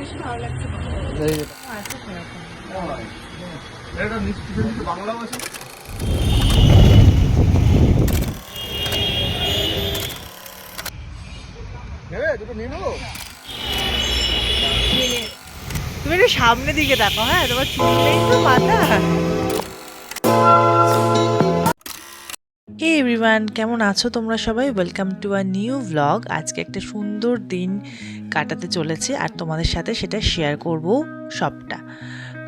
বেশি ভালো লাগছে। এই যে, আচ্ছা এটা বাংলাও আছে নেব? তুমি একটু সামনে দিকে দেখো হ্যাঁ তোমার চুল নেই তো মাথা। এভরিওয়ান কেমন আছো তোমরা সবাই? Welcome to a new vlog আজকে একটা সুন্দর দিন কাটাতে চলেছে আর তোমাদের সাথে সেটা শেয়ার করব সবটা।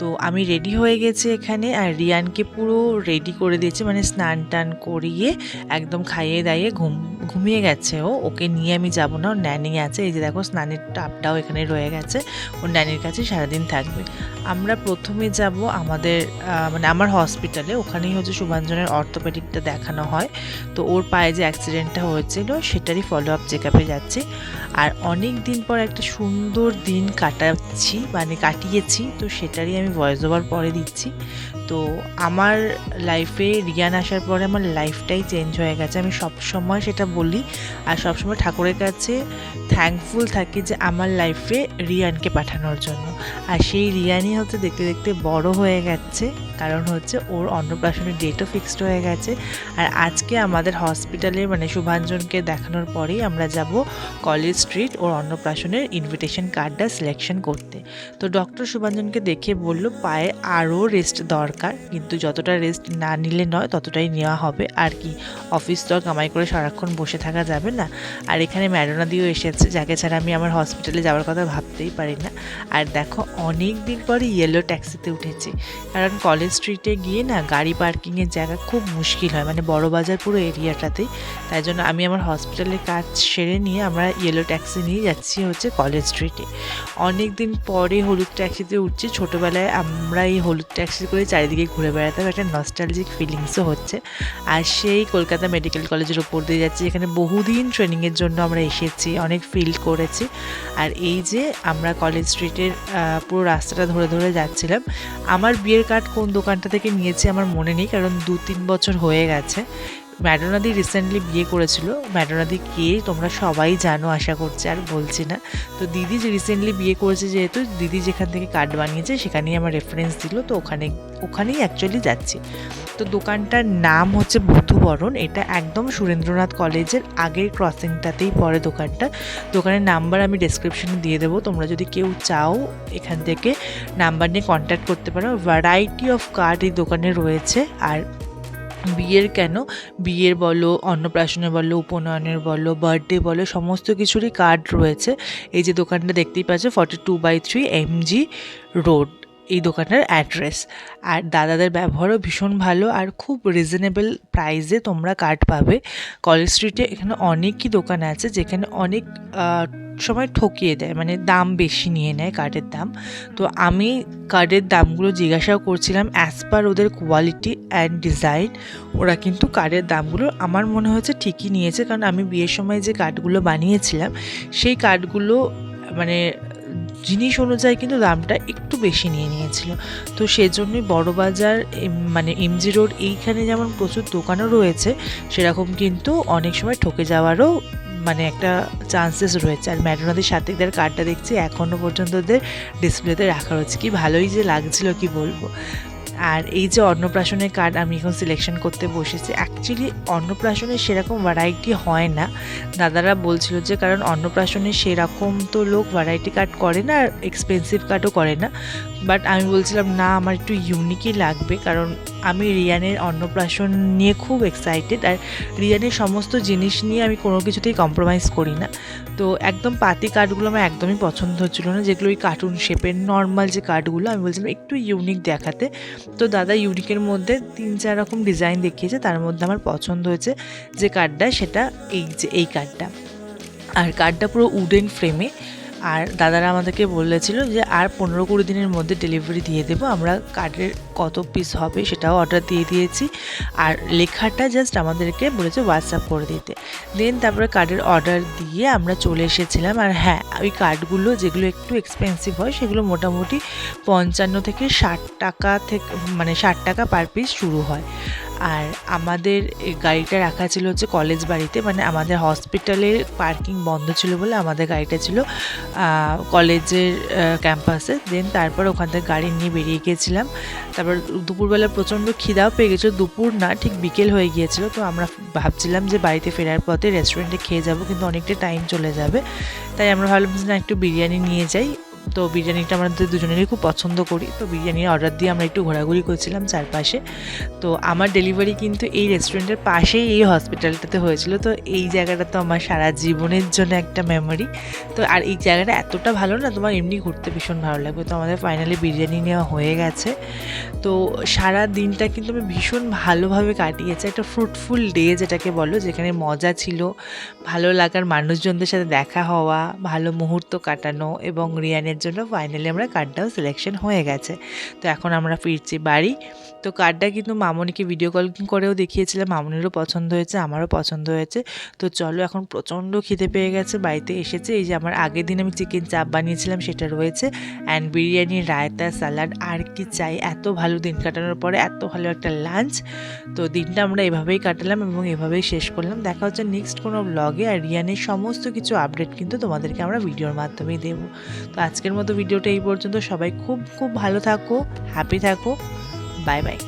তো আমি রেডি হয়ে গেছি এখানে আর রিয়ানকে পুরো রেডি করে দিয়েছি মানে স্নান টান করিয়ে একদম খাইয়ে দাইয়ে ঘুম, ঘুমিয়ে গেছে ও। ওকে নিয়ে আমি যাব না, ওর ন্যানি আছে। এই যে দেখো, স্নানের টাপটাও এখানে রয়ে গেছে। ওর ন্যানির কাছে সারাদিন থাকবে। আমরা প্রথমে যাব আমাদের মানে আমার হসপিটালে ওখানেই হচ্ছে শুভাঞ্জনের অর্থোপেডিকটা দেখানো হয়। তো ওর পায়ে যে অ্যাক্সিডেন্টটা হয়েছিল, সেটারই ফলো আপ চেক আপে যাচ্ছি। আর অনেক দিন পর একটা সুন্দর দিন কাটাচ্ছি মানে কাটিয়েছি। তো সেটারই আমি ভয়েস ওভার পরে দিচ্ছি। তো আমার লাইফে রিয়ান আসার পরে আমার লাইফটাই চেঞ্জ হয়ে গেছে। আমি সব সময় সেটা বলি আর সবসময় ঠাকুরের কাছে থ্যাঙ্কফুল থাকি যে আমার লাইফে রিয়ানকে পাঠানোর জন্য। আর সেই রিয়ানই হচ্ছে দেখতে দেখতে বড় হয়ে গেছে, কারণ হচ্ছে ওর অন্নপ্রাশনের ডেটও ফিক্সড হয়ে গেছে। আর আজকে আমাদের হসপিটালে মানে শুভাঞ্জনকে দেখানোর পরেই আমরা যাব কলেজ স্ট্রিট ওর অন্নপ্রাশনের ইনভিটেশন কার্ডটা সিলেকশন করতে। তো ডক্টর শুভাঞ্জনকে দেখে বলল, পায়ে আরও রেস্ট দরকার। কিন্তু যতটা রেস্ট না নিলে নয়, ততটাই নেওয়া হবে। আর কি অফিস তো কামাই করে সারাক্ষণ বসে থাকা যাবে না। আর এখানে ম্যাডোনা দিয়েও এসেছে, যাকে ছাড়া আমি আমার হসপিটালে যাওয়ার কথা ভাবতেই পারি না। আর দেখো, অনেক দিন পরে ইয়েলো ট্যাক্সিতে উঠেছি। কারণ কলেজ স্ট্রিটে গিয়ে না গাড়ি পার্কিংয়ের জায়গা খুব মুশকিল হয় মানে বড় বাজার পুরো এরিয়াটাতেই। তাই জন্য আমি আমার হসপিটালের কাজ সেরে নিয়ে আমরা ইয়েলো ট্যাক্সি নিয়ে যাচ্ছি হচ্ছে কলেজ স্ট্রিটে অনেক দিন পরে হলুদ ট্যাক্সিতে উঠছি, ছোটোবেলায় আমরা এই হলুদ ট্যাক্সি করে চারিদিকে ঘুরে বেড়াতাম একটা নস্টালজিক ফিলিংসও হচ্ছে। আর সেই কলকাতা মেডিকেল কলেজের ওপর দিয়ে যাচ্ছি, এখানে বহুদিন ট্রেনিংয়ের জন্য আমরা এসেছি, অনেক ফিল্ড করেছি। আর এই যে আমরা কলেজ স্ট্রিটের পুরো রাস্তাটা ধরে ধরে যাচ্ছিলাম, আমার বিয়ের কার্ড কোন দোকানটা থেকে নিয়েছি আমার মনে নেই, কারণ দু তিন বছর হয়ে গেছে। ম্যাডোনাদি রিসেন্টলি বিয়ে করেছিল। ম্যাডোনাদি কে তোমরা সবাই জানো, আশা করছি, আর বলছি না। তো দিদি যে রিসেন্টলি বিয়ে করেছে যেহেতু, দিদি যেখান থেকে কার্ড বানিয়েছে সেখানেই আমার রেফারেন্স দিল। তো ওখানে, ওখানেই অ্যাকচুয়ালি যাচ্ছি। তো দোকানটার নাম হচ্ছে বধুবরণ। এটা একদম সুরেন্দ্রনাথ কলেজের আগের ক্রসিংটাতেই পড়ে দোকানটা। দোকানের নাম্বার আমি ডেসক্রিপশনে দিয়ে দেবো। তোমরা যদি কেউ চাও এখান থেকে নাম্বার নিয়ে কন্ট্যাক্ট করতে পারো। ভ্যারাইটি অফ কার্ড এই দোকানে রয়েছে। আর বিয়ের কেন? বিয়ের বলো, অন্নপ্রাশনের বলো, উপনয়নের বলো বার্থডে বলো, সমস্ত কিছুরই কার্ড রয়েছে। এই যে দোকানটা দেখতেই পাচ্ছ forty two by three MG road এই দোকানের অ্যাড্রেস আর দাদাদের ব্যবহারও ভীষণ ভালো আর খুব রিজনেবল প্রাইসে তোমরা কার্ড পাবে। কলেজ স্ট্রিটে এখানে অনেকই দোকান আছে যেখানে অনেক সময় ঠকিয়ে দেয় মানে দাম বেশি নিয়ে নেয় কার্ডের দাম। তো আমি কার্ডের দামগুলো জিজ্ঞাসাও করছিলাম অ্যাজ পার ওদের কোয়ালিটি অ্যান্ড ডিজাইন ওরা কিন্তু কার্ডের দামগুলো আমার মনে হয়েছে ঠিকই নিয়েছে, কারণ আমি বিয়ের সময় যে কার্ডগুলো বানিয়েছিলাম, সেই কার্ডগুলো মানে জিনিস অনুযায়ী কিন্তু দামটা একটু বেশি নিয়ে নিয়েছিল। তো সেজন্যই বড়বাজার মানে এমজি রোড এইখানে যেমন প্রচুর দোকানও রয়েছে, সেরকম কিন্তু অনেক সময় ঠকে যাওয়ারও মানে একটা চান্সেস রয়েছে। আর ম্যাডোনাদের সাথে এদের কার্ডটা দেখছি এখনও পর্যন্ত ওদের ডিসপ্লেতে রাখা রয়েছে। কি ভালোই যে লাগছিল, কি বলব? আর এই যে অন্নপ্রাশনের কার্ড আমি এখন সিলেকশন করতে বসেছি অ্যাকচুয়ালি অন্নপ্রাশনের সেরকম ভ্যারাইটি হয় না। দাদারা বলছিল যে, কারণ অন্নপ্রাশনে সেরকম তো লোক ভ্যারাইটি কার্ড করে না, আর এক্সপেন্সিভ কার্ডও করে না। বাট আমি বলছিলাম, না, আমার একটু ইউনিকই লাগবে। কারণ আমি রিয়ানের অন্নপ্রাশন নিয়ে খুব এক্সাইটেড আর রিয়ানের সমস্ত জিনিস নিয়ে আমি কোনো কিছুতেই কম্প্রোমাইজ করি না। তো একদম পাতি কার্ডগুলো আমার একদমই পছন্দ হচ্ছিল না, যেগুলো ওই কার্টুন শেপের নর্মাল যে কার্ডগুলো আমি বলছিলাম একটু ইউনিক দেখাতে। তো দাদা ইউনিকের মধ্যে তিন, চার রকম ডিজাইন দেখিয়েছে, তার মধ্যে আমার পছন্দ হয়েছে যে কার্ডটা সেটা এই যে, এই কার্ডটা আর কার্ডটা পুরো উডেন ফ্রেমে আর দাদারা আমাদেরকে বলেছিল যে, আর পনেরো কুড়ি দিনের মধ্যে ডেলিভারি দিয়ে দেবো। আমরা কার্ডের কত পিস হবে সেটাও অর্ডার দিয়ে দিয়েছি। আর লেখাটা জাস্ট আমাদেরকে বলেছে হোয়াটসঅ্যাপ করে দিতে। দেন তারপরে কার্ডের অর্ডার দিয়ে আমরা চলে এসেছিলাম। আর হ্যাঁ ওই কার্ডগুলো যেগুলো একটু এক্সপেন্সিভ হয়, সেগুলো মোটামুটি পঞ্চান্ন থেকে ষাট টাকা থেকে মানে ষাট টাকা পার পিস শুরু হয়। আর আমাদের গাড়িটা রাখা ছিল হচ্ছে কলেজ বাড়িতে মানে আমাদের হসপিটালের পার্কিং বন্ধ ছিল বলে আমাদের গাড়িটা ছিল কলেজের ক্যাম্পাসে দেন তারপর ওখান থেকে গাড়ি নিয়ে বেরিয়ে গিয়েছিলাম। তারপর দুপুরবেলা প্রচণ্ড খিদাও পেয়ে গেছিল। দুপুর না, ঠিক বিকেল হয়ে গিয়েছিল। তো আমরা ভাবছিলাম যে বাড়িতে ফেরার পথে রেস্টুরেন্টে খেয়ে যাব, কিন্তু অনেকটা টাইম চলে যাবে। তাই আমরা ভাবলাম যে না, একটু বিরিয়ানি নিয়ে যাই। তো বিরিয়ানিটা আমাদের দুজনেরই খুব পছন্দ করি। তো বিরিয়ানির অর্ডার দিয়ে আমরা একটু ঘোরাঘুরি করছিলাম চারপাশে। তো আমার ডেলিভারি কিন্তু এই রেস্টুরেন্টের পাশেই এই হসপিটালটাতে হয়েছিল। তো এই জায়গাটা তো আমার সারা জীবনের জন্য একটা মেমোরি তো আর এই জায়গাটা এতটা ভালো না, তোমার এমনি ঘুরতে ভীষণ ভালো লাগবে। তো আমাদের ফাইনালি বিরিয়ানি নেওয়া হয়ে গেছে। তো সারা দিনটা কিন্তু আমি ভীষণ ভালোভাবে কাটিয়েছি। একটা ফ্রুটফুল ডে যেটাকে বলো, যেখানে মজা ছিল, ভালো লাগার মানুষজনদের সাথে দেখা হওয়া, ভালো মুহূর্ত কাটানো এবং রিয়ানের জন্য ফাইনালি আমরা কার্ডটাও সিলেকশন হয়ে গেছে। তো এখন আমরা ফিরছি বাড়ি। তো কার্ডটা কিন্তু মামনিকে ভিডিও কল করেও দেখিয়েছিলাম। মামনিরও পছন্দ হয়েছে, আমারও পছন্দ হয়েছে। তো চলো এখন প্রচণ্ড খিদে পেয়ে গেছে, বাড়িতে এসেছে। এই যে আমার আগের দিন আমি চিকেন চাপ বানিয়েছিলাম, সেটা রয়েছে। অ্যান্ড বিরিয়ানি, রায়তা স্যালাড আর কি চাই? এত ভালো দিন কাটানোর পরে এত ভালো একটা লাঞ্চ তো দিনটা আমরা এভাবেই কাটালাম এবং এভাবেই শেষ করলাম। দেখা হচ্ছে নেক্সট কোনো ব্লগে আর রিয়ানের সমস্ত কিছু আপডেট কিন্তু তোমাদেরকে আমরা ভিডিওর মাধ্যমেই দেবো। তো আজকের মতো ভিডিওটা এই পর্যন্ত। সবাই খুব খুব ভালো থাকো হ্যাপি থাকো। Bye bye